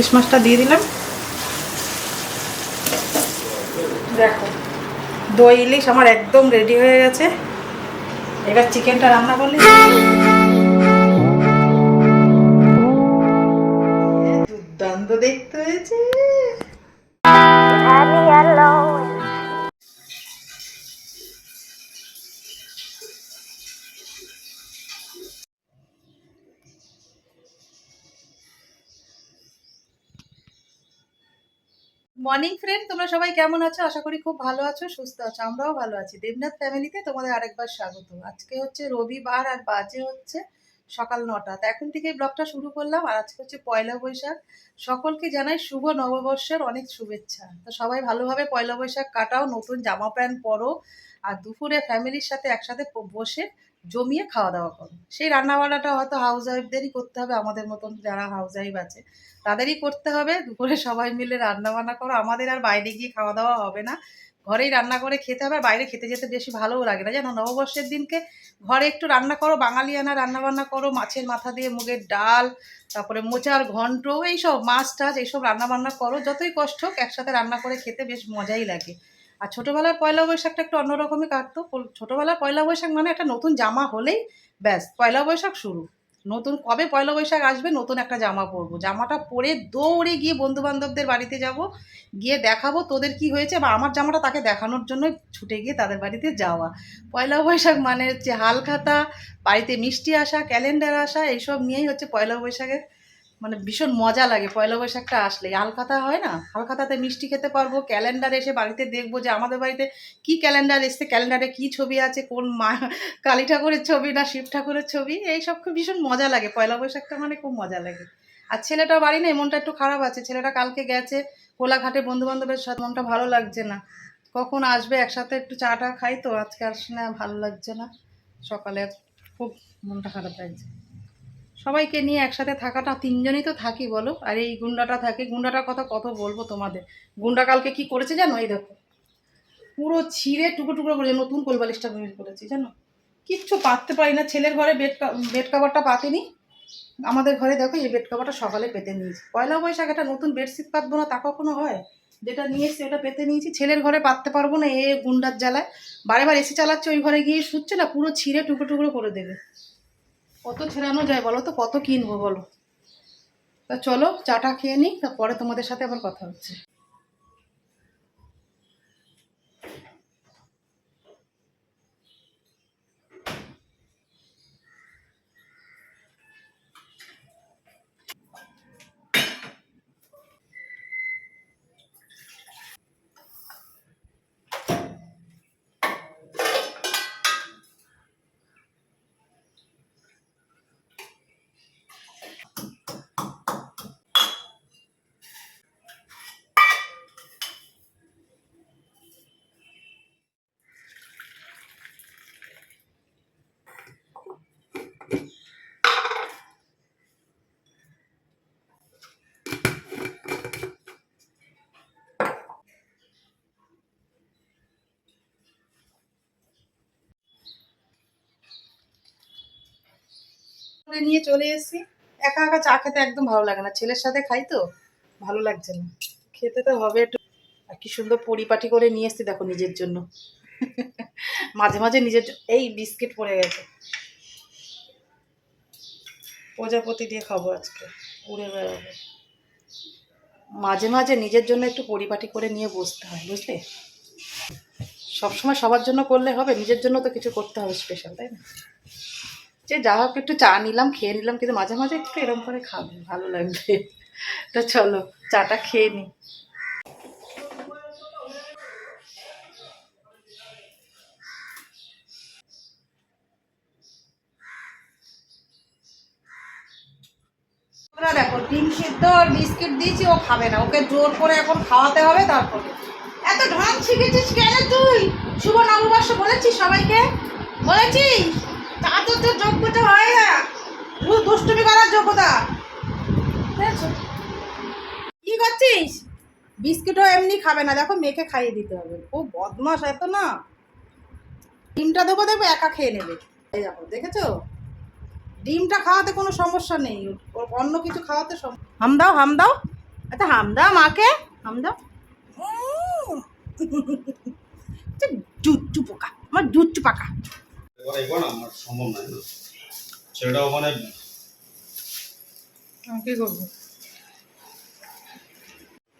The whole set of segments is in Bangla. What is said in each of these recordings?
ইলিশ মাছটা দিয়ে দিলাম। দেখো, দই, ইলিশ আমার একদম রেডি হয়ে গেছে। এবার চিকেনটা রান্না করলে দুর্দান্ত দেখতে হয়েছে। মর্নিং ফ্রেন্ড তোমরা সবাই কেমন আছো? আশা করি খুব ভালো আছো, সুস্থ আছো, আমরাও ভালো আছি। দেবনাথ ফ্যামিলিতে তোমাদের আরেকবার স্বাগত। আজকে হচ্ছে রবিবার আর বাজে হচ্ছে সকাল নটা। তো এখন থেকে ব্লগটা শুরু করলাম আর আজকে হচ্ছে পয়লা বৈশাখ। সকলকে জানাই শুভ নববর্ষের অনেক শুভেচ্ছা। তো সবাই ভালোভাবে পয়লা বৈশাখ কাটাও, নতুন জামা প্যান্ট পরো আর দুপুরে ফ্যামিলির সাথে একসাথে বসে জমিয়ে খাওয়া দাওয়া করো। সেই রান্নাবান্নাটা হয়তো হাউস ওয়াইফদেরই করতে হবে, আমাদের মতন যারা হাউস ওয়াইফ আছে, তাদেরই করতে হবে। দুপুরে সবাই মিলে রান্না বান্না করো। আমাদের আর বাইরে গিয়ে খাওয়া দাওয়া হবে না। ঘরেই রান্না করে খেতে হবে, আর বাইরে খেতে যেতে বেশি ভালোও লাগে না। জানো, নববর্ষের দিনকে ঘরে একটু রান্না করো, বাঙালিয়ানা রান্না বান্না করো, মাছের মাথা দিয়ে মুগের ডাল, তারপরে মোচার ঘন্ট, এইসব মাছ টাছ এইসব রান্না বান্না করো। যতই কষ্ট হোক, একসাথে রান্না করে খেতে বেশ মজাই লাগে। আর ছোটোবেলার পয়লা বৈশাখটা একটু অন্যরকমই কাটতো। ছোটোবেলার পয়লা বৈশাখ মানে একটা নতুন জামা হলেই ব্যাস, পয়লা বৈশাখ শুরু। নতুন, কবে পয়লা বৈশাখ আসবে নতুন একটা জামা পরবো। জামাটা পরে দৌড়ে গিয়ে বন্ধু বান্ধবদের বাড়িতে যাব, গিয়ে দেখাবো তোদের কি হয়েছে বা আমার জামাটা তাকে দেখানোর জন্য ছুটে গিয়ে তাদের বাড়িতে যাওয়া। পয়লা বৈশাখ মানে হচ্ছে হালখাতা, বাড়িতে মিষ্টি আসা, ক্যালেন্ডার আসা, এইসব নিয়েই হচ্ছে পয়লা বৈশাখের মানে ভীষণ মজা লাগে, পয়লা বৈশাখটা আসলে হালখাতা হয় না? হালখাতাতে মিষ্টি খেতে পারব, ক্যালেন্ডার এসে বাড়িতে দেখব যে আমাদের বাড়িতে কি ক্যালেন্ডার এসছে, ক্যালেন্ডারে কি ছবি আছে, কোন মা, কালী ঠাকুরের ছবি না শিব ঠাকুরের ছবি এই সব খুব ভীষণ মজা লাগে, পয়লা বৈশাখটা মানে খুব মজা লাগে। আর ছেলেটা বাড়ি নেই, মনটা একটু খারাপ আছে, ছেলেটা কালকে গেছে, কোলাঘাটে বন্ধু বান্ধবের সাথে, মনটা ভালো লাগছে না। কখন আসবে, একসাথে একটু চা টা খাই তো, আজকে আসলে ভালো লাগছে না। সকালে খুব মনটা খারাপ লাগছে। সবাইকে নিয়ে একসাথে থাকাটা, তিনজনই তো থাকি বলো। আর এই গুন্ডাটা থাকে, গুন্ডাটার কথা কত বলব তোমাদের? গুন্ডা কালকে কি করেছে জানো? এই দেখো। পুরো ছিঁড়ে টুকরো টুকরো করে, নতুন কোলবালিশটা বের করেছি, জানো? কিচ্ছু পাততে পারি না। ছেলের ঘরে বেড বেড কাভারটা পাতিনি। আমাদের ঘরে দেখো, এই বেড কাভারটা সকালে পেতে নিয়েছি। পয়লা বৈশাখ একটা নতুন বেডশিট পাতবো না, তা কখনো হয়? যেটা নিয়ে এসছি ওটা পেতে নিয়েছি। ছেলের ঘরে পাততে পারব না, এ গুন্ডার জ্বালায়। বারে বার এসি চালাচ্ছে, ওই ঘরে গিয়ে শুচ্ছে না, পুরো ছিঁড়ে টুকরো টুকরো করে দেবে। কত ছেড়ানো যায় বলো তো? কত কিনবো বলো? তা চলো, চাটা খেয়ে নিই, তারপরে তোমাদের সাথে আবার কথা হচ্ছে। করে নিয়ে চলে এসেছি। একা একা চা খেতে একদম ভালো লাগে না। ছেলের সাথে খাই তো, ভালো লাগছে না। খেতে তো হবে একটু। আর কি সুন্দর পরিপাটি করে নিয়ে এসেছি দেখো নিজের জন্য। মাঝে মাঝে নিজের এই বিস্কিট পড়ে গেছে। প্রজাপতি দিয়ে খাব আজকে। উড়ে বেড়াবো। মাঝে মাঝে নিজের জন্য একটু পরিপাটি করে নিয়ে বসতে হয়, বুঝলে? সবসময় সবার জন্য করলে হবে, নিজের জন্য তো কিছু করতে হবে স্পেশাল তাই না? যে যা হোক একটু চা নিলাম, খেয়ে নিলাম, কিন্তু মাঝে মাঝে একটু এরকম করে খাবে, ভালো লাগবে। তো চলো, চাটা খেয়ে ওরা দেখো, ডিম সিদ্ধ আর বিস্কিট দিয়েছি, ও খাবে না। ওকে জোর করে এখন খাওয়াতে হবে তারপরে। এত ঢং শিখেছিস কেন তুই? শুভ নববর্ষ বলেছিস সবাইকে? বলেছিস? তা তো তোর যোগ্যতা হয় না। দুষ্টুমি করার যোগ্যতা? কি করছিস? বিস্কিটও এমনি খাবে না। দেখো মেয়েকে খাইয়ে দিতে হবে। খুব বদমাস এত না। ডিমটা দেবো দেখব একা খেয়ে নেবে। এই দেখো দেখেছ? ডিমটা খাওয়াতে কোনো সমস্যা নেই। অন্য কিছু খাওয়াতে হাম দাও হাম দাও। আচ্ছা হামদা মাকে। হামদা জুচ্চু পোকা আমার জুচ্চু পাকা এবার এবার না আমার সম্ভব নয়। না ছেলেটা ওখানে আমি কি করব?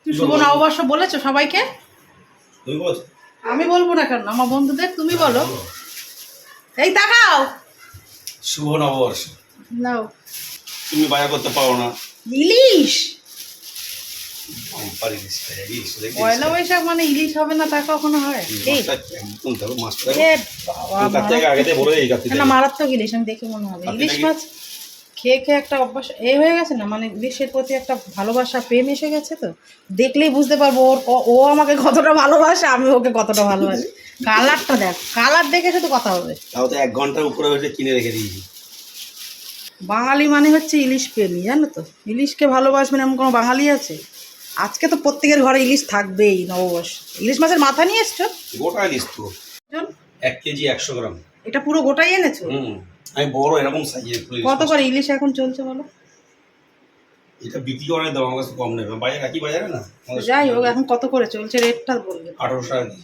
তুই শুভ নববর্ষ বলেছ সবাইকে? তুমি বলছো? আমি বলব না কেন? আমার বন্ধুদের তুমি বলো। এই তাকাও! শুভ নববর্ষ। নাও। তুমি বাজার করতে পারো না। ইলিশ আমি পারি না সেটা, এই ইলিশ দেখি। পয়লা বৈশাখ মানে ইলিশ হবে না তা কখনো হয়? না মারাত্মক ইলিশ আমি দেখে মনে হবে। ইলিশ মাছ খেয়ে খেয়ে একটা অভ্যাস এ হয়ে গেছে না? মানে ইলিশের প্রতি একটা ভালোবাসা প্রেম এসে গেছে তো? দেখলেই বুঝতে পারব ওর ও- ও আমাকে কতটা ভালোবাসে আমি ওকে কতটা ভালোবাসি। কালারটা দেখ কালার দেখে শুধু কথা হবে। তাও তো এক ঘণ্টার উপরে হয়েছে কিনে রেখে দিয়েছি। বাঙালি মানে হচ্ছে ইলিশ প্রেমী জানো তো? ইলিশকে ভালোবাসবেন এমন কোনো বাঙালি আছে? আজকে তো প্রত্যেকের ঘরে ইলিশ থাকবেই নববর্ষ। ইলিশ মাছের মাথা নিয়ে এসছো? গোটা ইলিশ তো এক কেজি একশো গ্রাম। এটা পুরো গোটাই এনেছো? আমি বড় এরকম সাইজের কত করে ইলিশ এখন চলছে বলো? এটা বিক্রি দাম আমার কাছে কম নেবে বাজার একই বাজারে না? যাই হোক এখন কত করে চলছে রেটটা বলবে আঠারোশো টাকা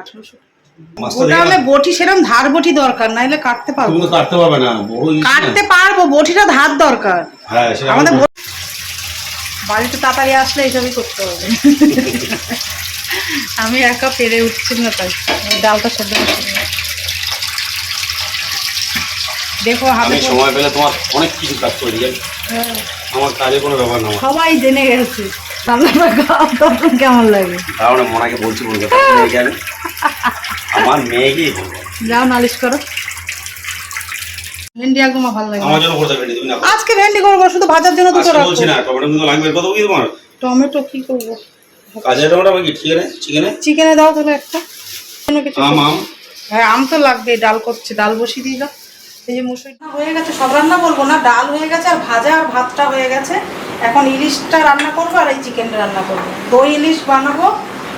আঠারোশো। ওটা হলে বটি সেরকম ধার বটি দরকার কাটতে পারব কাটতে পারবে না। কাটতে পারব বটিটা ধার দরকার। হ্যাঁ আমাদের বাড়িতে তাড়াতাড়ি আসলে এইসবই করতে হবে। আমি একা পেরে উঠছি না তাই। ডালটা হবে। দেখো আমি সময় পেলে তোমার অনেক কিছু কাজ করে হ্যাঁ, আমার কাজে কোনো ব্যাপার না। সবাই জেনে গেছে। রান্নাটা খাওয়া তখন কেমন লাগে? মনাকে বলছি মেয়েকে আমার মেয়েকেই বলব। যাও নালিশ করো। ভেন্ডি একদম ভালো লাগে আমার জন্য করতে পারি তুমি না আজকে ভেন্ডি করব শুধু ভাজার জন্য দুটো আজকে বলছি না টমেটো কিন্তু লাগবে। কত কি তোমার? টমেটো কি করব? কাজের টমেটো আবার চিকেনে? চিকেনে? চিকেনে দাও তাহলে একটা। আম আম? হ্যাঁ আম তো লাগবে ডাল করছে ডাল বসিয়ে দিয়ে দাও। এই যে মুসুরি হয়ে গেছে সব রান্না বলব না? ডাল হয়ে গেছে আর ভাজা আর ভাতটা হয়ে গেছে। এখন ইলিশটা রান্না করব আর এই চিকেনটা রান্না করব। দই ইলিশ বানাবো।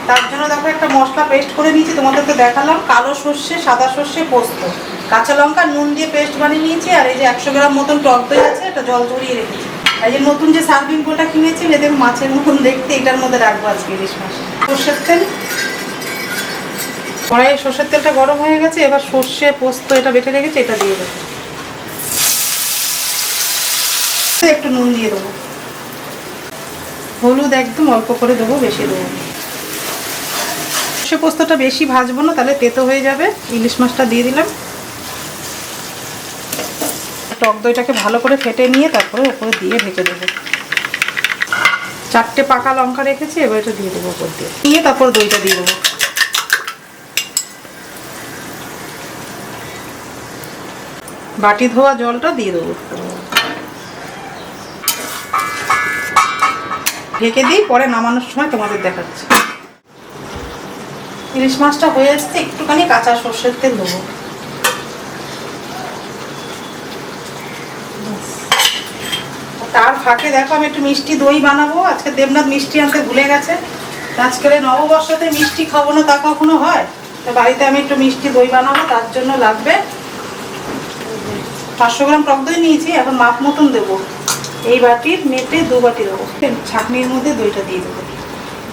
তার জন্য দেখো একটা মশলা পেস্ট করে নিয়েছি তোমাদেরকে দেখালাম। কালো সর্ষে সাদা সর্ষে পোস্ত। কাঁচা লঙ্কা, নুন দিয়ে পেস্ট বানিয়ে নিয়েছি, আর এই যে একশো গ্রাম মতন টক দই আছে, এটা জল ঝরিয়ে রেখেছি। আর যে নতুন যে সার্ভিং বোলটা কিনেছি এদের মাছের মতন দেখতে, এটার মধ্যে রাখব আজকে ইলিশ মাছ। সর্ষের তেল। কড়াইয়ে সর্ষের তেলটা গরম হয়ে গেছে, এবার সর্ষে পোস্ত এটা বেটে রেখেছি, এটা দিয়ে দেবো। একটু নুন দিয়ে দেবো। হলুদ একদম অল্প করে দেবো, বেশি দেবো। সর্ষে পোস্তটা বেশি ভাজবো না, তাহলে তেতো হয়ে যাবে। ইলিশ মাছটা দিয়ে দিলাম। টক দইটাকে ভালো করে ফেটে নিয়ে তারপরে ওপরে দিয়ে ঢেকে দেবো চারটে পাকা লঙ্কা রেখেছি, এবার এটা দিয়ে দেবো ওপর দিয়ে। নিয়ে তারপর দইটা দিয়ে দেবো। বাটি ধোয়া জলটা দিয়ে দেবো ঢেকে দিই, পরে নামানোর সময় তোমাদের দেখাচ্ছি। ইলিশ মাছটা হয়ে এসছে, একটুখানি কাঁচা সর্ষের তেল দেবো। তার ফাঁকে দেখো, আমি একটু মিষ্টি দই বানাবো। আজকে দেবনাথ মিষ্টি আনতে ভুলে গেছে। আজকের নববর্ষতে মিষ্টি খাব না, তা কখনো হয়? তো বাড়িতে আমি একটু মিষ্টি দই বানাবো, তার জন্য লাগবে পাঁচশো গ্রাম টক দই নিয়েছি, এখন মাপ মতন দেবো। এই বাটির মেপে দু বাটি দেবো। ছাঁকনির মধ্যে দইটা দিয়ে দেবো।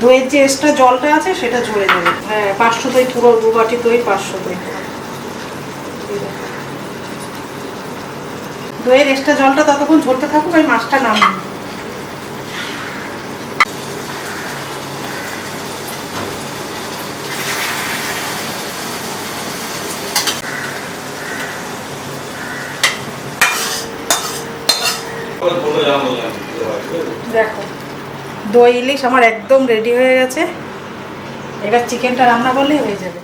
দইয়ের যে এক্সট্রা জলটা আছে, সেটা ঝরে যাবে। হ্যাঁ পাঁচশো দই পুরো, দু বাটি দই, পাঁচশো দই দিয়ে দেবো। দইয়ের এক্সট্রা জলটা ততক্ষণ ঝরতে থাকুক আমি মাছটা বললাম দেখো, দই, ইলিশ আমার একদম রেডি হয়ে গেছে। এবার চিকেনটা রান্না করলেই হয়ে যাবে।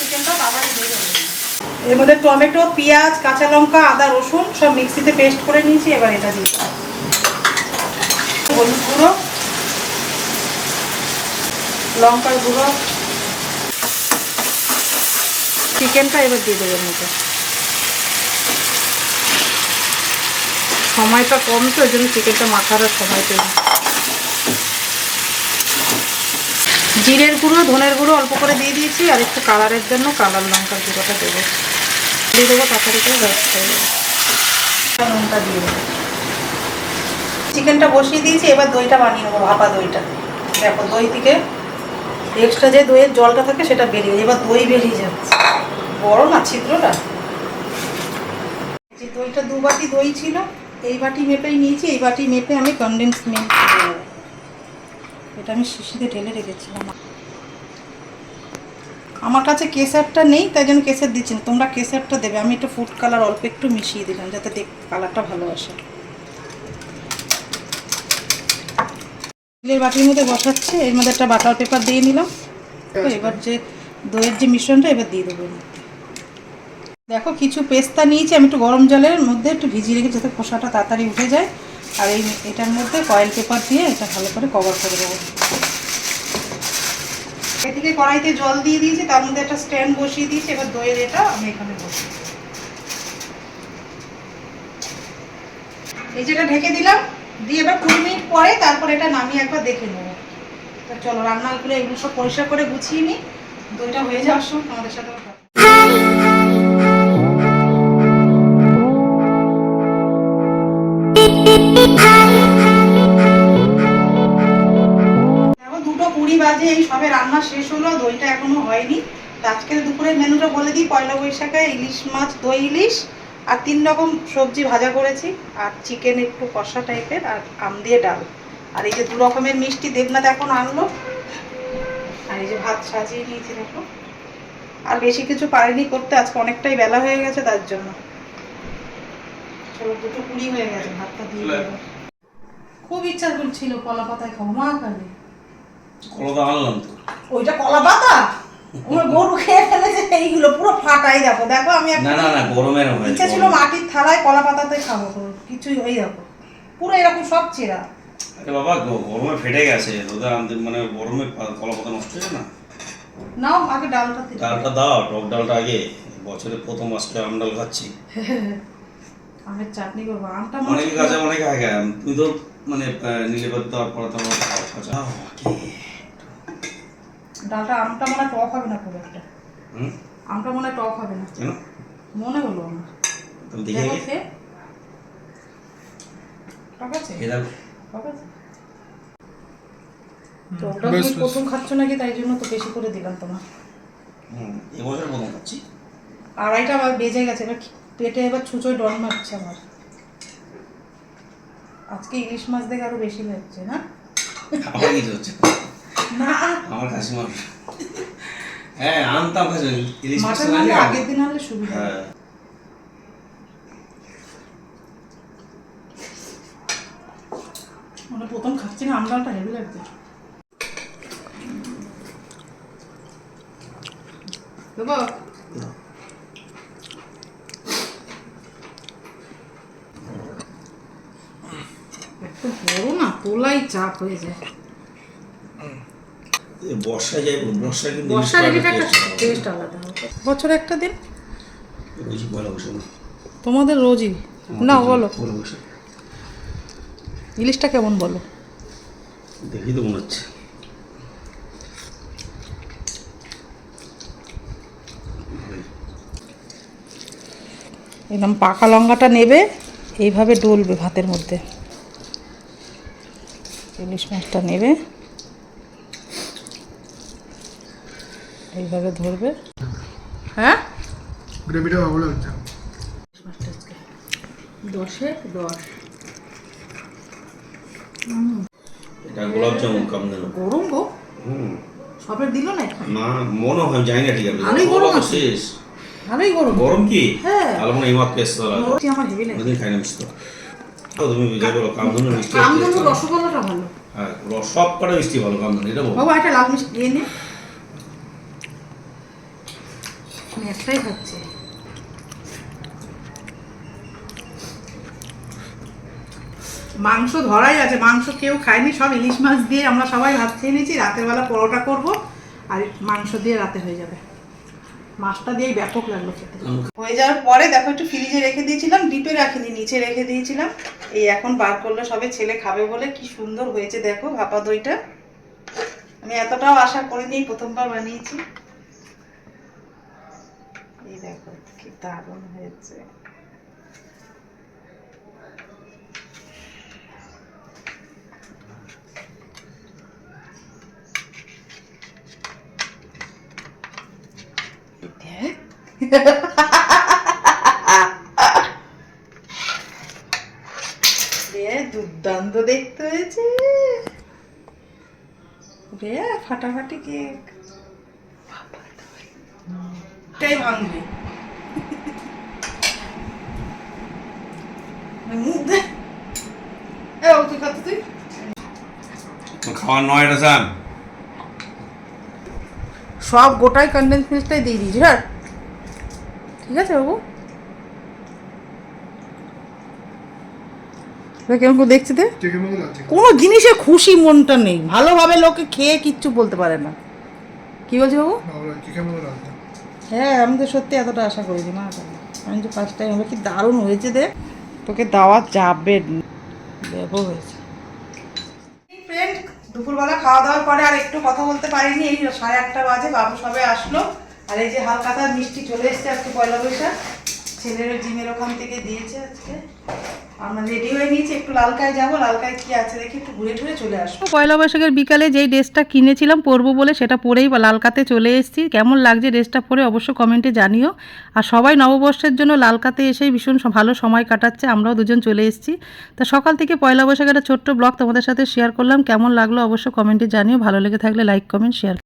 চিকেনটা বাবারই দিয়ে দেবো। এর মধ্যে টমেটো, পেঁয়াজ, কাঁচা লঙ্কা, আদা, রসুন সব মিক্সিতে পেস্ট করে নিয়েছি, এবার এটা দিই হলুদ গুঁড়ো, লঙ্কার গুঁড়ো, চিকেনটা এবার দিয়ে দেবেন মধ্যে। সময়টা কম তো ওই জন্য চিকেনটা মাখার আর সময় পেয়ে জিরের গুঁড়ো, ধনের গুঁড়ো অল্প করে দিয়ে দিয়েছি, আর একটু কালারের জন্য কালার লঙ্কার গুঁড়োটা দেবো। দিয়ে দেবো তাড়াতাড়ি করে ব্যাস হয়ে যাবে নুনটা দিয়ে দেবো। চিকেনটা বসিয়ে দিয়েছি, এবার দইটা বানিয়ে নেব, ভাপা দইটা। দেখো, দই থেকে এক্সট্রা যে দইয়ের জলটা থাকে সেটা বেরিয়ে যায় এবার দই বেরিয়ে যাচ্ছে। বড় না, ছিদ্রটা? যে দইটা দু বাটি দই ছিল, এই বাটি মেপেই নিয়েছি, এই বাটি মেপে আমি কনডেন্স মিল্ক দেবো। এটা আমি শিশিতে ঢেলে রেখেছিলাম। আমার কাছে কেসারটা নেই, তাই জন্য কেসার দিচ্ছি না। তোমরা কেসারটা দেবে। আমি একটু ফুড কালার অল্প একটু মিশিয়ে দিলাম, যাতে দেখ কালারটা ভালো আসে। স্টিলের বাটির মধ্যে বসাচ্ছে, এর মধ্যে একটা বাটার পেপার দিয়ে নিলাম। এবার যে দইয়ের যে মিশ্রণটা, এবার দিয়ে দেবো দেখো, কিছু পেস্তা নিয়েছি, আমি একটু গরম জলের মধ্যে একটু ভিজিয়ে রেখে যাতে খোসাটা তাড়াতাড়ি উঠে যায়। আর এই এটার মধ্যে কয়েল পেপার দিয়ে এটা ভালো করে কভার করে দেবো এদিকে কড়াইতে জল দিয়ে দিয়েছি, তার মধ্যে একটা স্ট্যান্ড বসিয়ে দিয়েছি, এবার দইয়ের এটা আমি এখানে দিই। এই যেটা ঢেকে দিলাম, দিয়ে এবার কুড়ি মিনিট পরে তারপর এটা নামিয়ে একবার দেখে নেব। তো চলো, রান্নাগুলো এগুলো সব পরিষ্কার করে গুছিয়ে নিই। দইটা হয়ে যাওয়ার সময় তোমাদের সাথে দুটো কুড়ি বাজে, এই সবে রান্না শেষ দইটা হয়নি। তো আজকের দুপুরের মেনুটা বলে দিই, পয়লা বৈশাখে ইলিশ মাছ, দই ইলিশ, আর তিন রকম সবজি ভাজা করেছি, আর একটু কষা টাইপের, আর আম দিয়ে ডাল। আর এই যে মিষ্টি দেবনাথ এখন আনলো। আর এই যে ভাত সাজিয়ে নিয়েছি আর বেশি কিছু পারিনি করতে, আজকে অনেকটাই বেলা হয়ে গেছে, তার জন্য। চলো দুটো কুড়ি হয়ে গেছে ভাতটা দিয়ে দেবো। খুব ইচ্ছা করছিল কলা পাতায় খাব মা খাবে কলতা আনলাম তো। ওইটা কলা পাতা? আমার গরু খেয়ে ফেলেছে এইগুলো পুরো ফাটাই দেখো দেখো আমি না না না গরমের ইচ্ছা ছিল মাটির থালায় কলা পাতাতে খাব কিছুই ওই দেখো। পুরো এরকম সব চেরা। আরে বাবা গরমে ফেটে গেছে আনতে মানে গরমে কলা পাতা নষ্ট হয়ে না? নাও আগে ডালটা ডালটা দাও টক ডালটা আগে বছরের প্রথম মাসটা আম ডাল খাচ্ছি। আমের চাটনি করব আমটা মনে অনেকে কাছে অনেকে আগে তুমি তো মানে নিলে পরে তোমার ডালটা আমটা মনে হয় টক হবে না খুব একটা। হুম? আমটা মনে হয় টক হবে না। কেন? মনে হলো আমার। তুমি দেখে টক আছে? দাও টক আছে? তুমি প্রথম খাচ্ছ নাকি? তাই জন্য তো বেশি করে দিলাম তোমার। হুম এবছর প্রথম খাচ্ছি। আড়াইটা আবার বেজে গেছে এবার কি- পেটে এবার ছুঁচোয় ডন মারছে আমার। আজকে ইলিশ মাছ দেখে আরও বেশি লাগছে না? আমার কিছু হচ্ছে? না। আমার হ্যাঁ আনতাম কাছে। ইলিশ মাছ আনলে আগের দিন হলে সুবিধা হ্যাঁ। মানে প্রথম খাচ্ছি না আমডালটা হেভি লাগছে। দেবো একটু বড় না তোলাই চাপ হয়ে যায়। যাই বর্ষায় কিন্তু বর্ষার ইলিশ একটা টেস্ট আলাদা বছরে একটা দিন? রোজই বৈশাখ না। তোমাদের রোজই? না বলো। ইলিশটা কেমন বলো? দেখি তো মনে হচ্ছে। একদম পাকা লঙ্কাটা নেবে এইভাবে ডলবে ভাতের মধ্যে। ইলিশ মাছটা নেবে এইভাবে ধরবে। হ্যাঁ? গ্রেভিটা ভালো লাগছে। দশে দশ। এটা গোলাপ জামুন কাম দিল গরম গো। হুম। সবের দিল না না মনে হয় জানি না ঠিক আছে। ভালোই গরম। শেষ। গরম। গরম কি? হ্যাঁ। এই মাত্র আমার হেভি লাগে। খাই না মিষ্টি তো। তুমি যাই বলো কামধুনের মিষ্টি আছে। রসগোল্লাটা ভালো। হ্যাঁ সব কটা মিষ্টি ভালো কামধুন এটা বলো। বাবা একটা লাল মিষ্টি দিয়ে নে। আমি একটাই খাচ্ছি। মাংস ধরাই আছে মাংস কেউ খায়নি সব ইলিশ মাছ দিয়ে আমরা সবাই ভাত খেয়ে নিয়েছি রাতের বেলা পরোটা করব আর মাংস দিয়ে রাতে হয়ে যাবে। মাছটা দিয়েই ব্যাপক লাগল খেতে। হয়ে যাওয়ার পরে দেখো একটু ফ্রিজে রেখে দিয়েছিলাম, ডিপে রাখিনি, নিচে রেখে দিয়েছিলাম। এই এখন বার করলে সবে ছেলে খাবে বলে কি সুন্দর হয়েছে দেখো ভাপা দইটা। আমি এতটাও আশা করিনি, প্রথমবার বানিয়েছি। এই দেখো কি দারুণ হয়েছে দেখ রে দুর্দান্ত দেখতে হয়েছে। রে ফাটাফাটি কেক। এটাই ভাঙবে। খাওয়ার নয় এটা সব গোটাই কন্ডেন্স মিল্কটাই দিয়ে দিয়েছি হ্যাঁ ঠিক আছে বাবু। কেমন করে দেখছি কোনো জিনিসে খুশি মনটা নেই। ভালোভাবে লোকে খেয়ে কিচ্ছু বলতে পারে না। কি বলছি বাবু? হ্যাঁ আমি তো সত্যি এতটা আশা করিনি মা। আমি তো ফার্স্ট টাইম কি দারুণ হয়েছে দে। তোকে দাওয়াত যাবে। ব্যাপক হয়েছে। ফ্রেন্ড দুপুরবেলা খাওয়া দাওয়ার পরে আর একটু কথা বলতে পারিনি। এই সাড়ে আটটা বাজে বাবু সবে আসলো। আর এই যে হালকাতা মিষ্টি চলে এসছে আজকে পয়লা বৈশাখ, ছেলের জিমের ওখান থেকে দিয়েছে আজকে। বৈশাখের বিকালে যেই ড্রেসটা কিনেছিলাম পরবো বলে সেটা পরেই লালকাতে চলে এসেছি। কেমন লাগছে ড্রেসটা পরে অবশ্য জানিও। আর সবাই নববর্ষের জন্য লালকাতে এসেই ভীষণ ভালো সময় কাটাচ্ছে, আমরাও দুজন চলে এসেছি। তা সকাল থেকে পয়লা বৈশাখের একটা ছোট্ট ব্লগ তোমাদের সাথে শেয়ার করলাম। কেমন লাগল অবশ্য কমেন্টে জানিও। ভালো লেগে থাকলে লাইক কমেন্ট শেয়ার